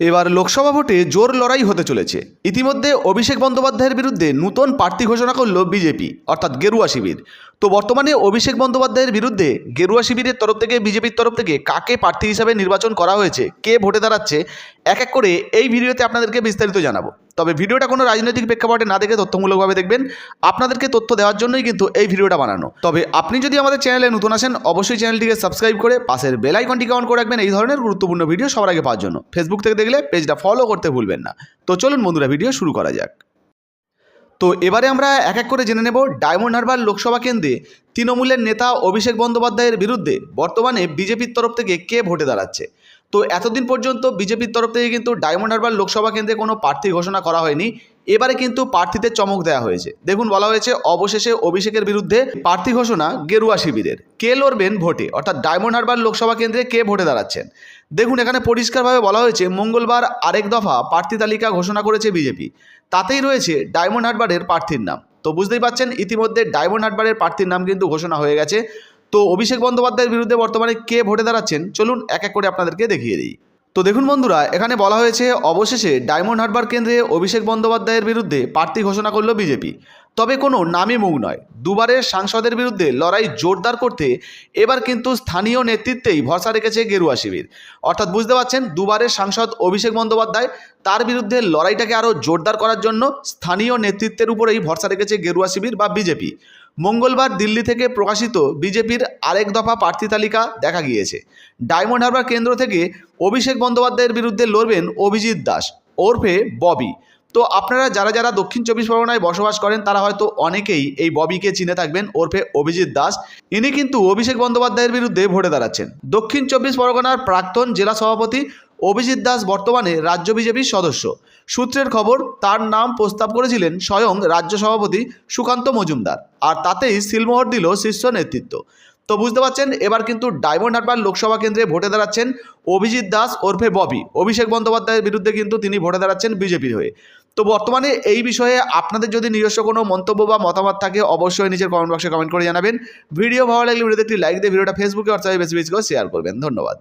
এবার লোকসভা ভোটে জোর লড়াই হতে চলেছে। ইতিমধ্যে অভিষেক বন্দ্যোপাধ্যায়ের বিরুদ্ধে নতুন প্রার্থী ঘোষণা করল বিজেপি, অর্থাৎ গেরুয়া শিবির। তো বর্তমানে অভিষেক বন্দ্যোপাধ্যায়ের বিরুদ্ধে গেরুয়া শিবিরের তরফ থেকে, বিজেপির তরফ থেকে কাকে প্রার্থী হিসাবে নির্বাচন করা হয়েছে, কে ভোটে দাঁড়াচ্ছে, এক এক করে এই ভিডিওতে আপনাদেরকে বিস্তারিত জানাব। তবে ভিডিওটা কোনো রাজনৈতিক প্রেক্ষাপটে না দেখে তথ্যমূলকভাবে দেখবেন। আপনাদেরকে তথ্য দেওয়ার জন্যই কিন্তু এই ভিডিওটা বানানো। তবে আপনি যদি আমাদের চ্যানেলে নতুন আসেন, অবশ্যই চ্যানেলটিকে সাবস্ক্রাইব করে পাশের বেল আইকনটিকে অন করে রাখবেন। এই ধরনের গুরুত্বপূর্ণ ভিডিও সবার আগে পাওয়ার জন্য। ফেসবুক থেকে দেখলে পেজটা ফলো করতে ভুলবেন না। তো চলুন বন্ধুরা, ভিডিও শুরু করা যাক। তো এবারে আমরা এক এক করে জেনে নেব ডায়মন্ড হারবার লোকসভা কেন্দ্রে তৃণমূলের নেতা অভিষেক বন্দ্যোপাধ্যায়ের বিরুদ্ধে বর্তমানে বিজেপির তরফ থেকে কে ভোটে দাঁড়াচ্ছে। তো এতদিন পর্যন্ত বিজেপির তরফ থেকে কিন্তু ডায়মন্ড হারবার লোকসভা কেন্দ্রে কোনো প্রার্থী ঘোষণা করা হয়নি। এবারে কিন্তু প্রার্থীদের চমক দেওয়া হয়েছে। দেখুন, বলা হয়েছে, অবশেষে অভিষেকের বিরুদ্ধে প্রার্থী ঘোষণা গেরুয়া শিবিরের। কে লড়বেন ভোটে? অর্থাৎ ডায়মন্ড হারবার লোকসভা কেন্দ্রে কে ভোটে দাঁড়াচ্ছেন? দেখুন, এখানে পরিষ্কারভাবে বলা হয়েছে, মঙ্গলবার আরেক দফা প্রার্থী তালিকা ঘোষণা করেছে বিজেপি। তাতেই রয়েছে ডায়মন্ড হারবারের প্রার্থীর নাম। তো বুঝতেই পাচ্ছেন, ইতিমধ্যে ডায়মন্ড হারবারের প্রার্থীর নাম কিন্তু ঘোষণা হয়ে গেছে। তো অভিষেক বন্দ্যোপাধ্যায়ের বিরুদ্ধে বর্তমানে কে ভোটে দাঁড়াচ্ছেন? চলুন এক এক করে আপনাদেরকে দেখিয়ে দিই। তো দেখুন বন্ধুরা, এখানে বলা হয়েছে, অবশেষে ডায়মন্ড হারবার কেন্দ্রে অভিষেক বন্দ্যোপাধ্যায়ের বিরুদ্ধে প্রার্থী ঘোষণা করল বিজেপি। তবে কোনো নামই মুখ নয়। দুবারের সাংসদের বিরুদ্ধে লড়াই জোরদার করতে এবার কিন্তু স্থানীয় নেতৃত্বেই ভরসা রেখেছে গেরুয়া শিবির। অর্থাৎ বুঝতে পারছেন, দুবারের সাংসদ অভিষেক বন্দ্যোপাধ্যায় তার বিরুদ্ধে লড়াইটাকে আরও জোরদার করার জন্য স্থানীয় নেতৃত্বের উপরেই ভরসা রেখেছে গেরুয়া শিবির বা বিজেপি। মঙ্গলবার দিল্লি থেকে প্রকাশিত বিজেপির আরেক দফা প্রার্থী তালিকা দেখা গিয়েছে। ডায়মন্ড হারবার কেন্দ্র থেকে অভিষেক বন্দ্যোপাধ্যায়ের বিরুদ্ধে লড়বেন অভিজিৎ দাস, ওরফে ববি। তো আপনারা যারা যারা দক্ষিণ চব্বিশ পরগনায় বসবাস করেন, তারা হয়তো অনেকেই এই ববিকে চিনে থাকবেন ওরফে অভিজিৎ দাস। ইনি কিন্তু অভিষেক বন্দ্যোপাধ্যায়ের বিরুদ্ধে ভোটে দাঁড়াচ্ছেন। দক্ষিণ চব্বিশ পরগনার প্রাক্তন জেলা সভাপতি অভিজিৎ দাস বর্তমানে রাজ্য বিজেপির সদস্য। সূত্রের খবর, তার নাম প্রস্তাব করেছিলেন স্বয়ং রাজ্য সভাপতি সুকান্ত মজুমদার। আর তাতেই সিলমোহর দিল শীর্ষ নেতৃত্ব। তো বুঝতে পারছেন, এবার কিন্তু ডায়মন্ড হারবার লোকসভা কেন্দ্রে ভোটে দাঁড়াচ্ছেন অভিজিৎ দাস ওরফে ববি। অভিষেক বন্দ্যোপাধ্যায়ের বিরুদ্ধে কিন্তু তিনি ভোটে দাঁড়াচ্ছেন বিজেপির হয়ে। তো বর্তমানে এই বিষয়ে আপনাদের যদি নিজস্ব কোনো মন্তব্য বা মতামত থাকে, অবশ্যই নিজের কমেন্ট বক্সে কমেন্ট করে জানাবেন। ভিডিও ভালো লাগলে ভিডিওতে একটি লাইক দিয়ে, ভিডিওটা ফেসবুকে হোয়াটসঅ্যাপে বেশি বেশি করে শেয়ার করবেন। ধন্যবাদ।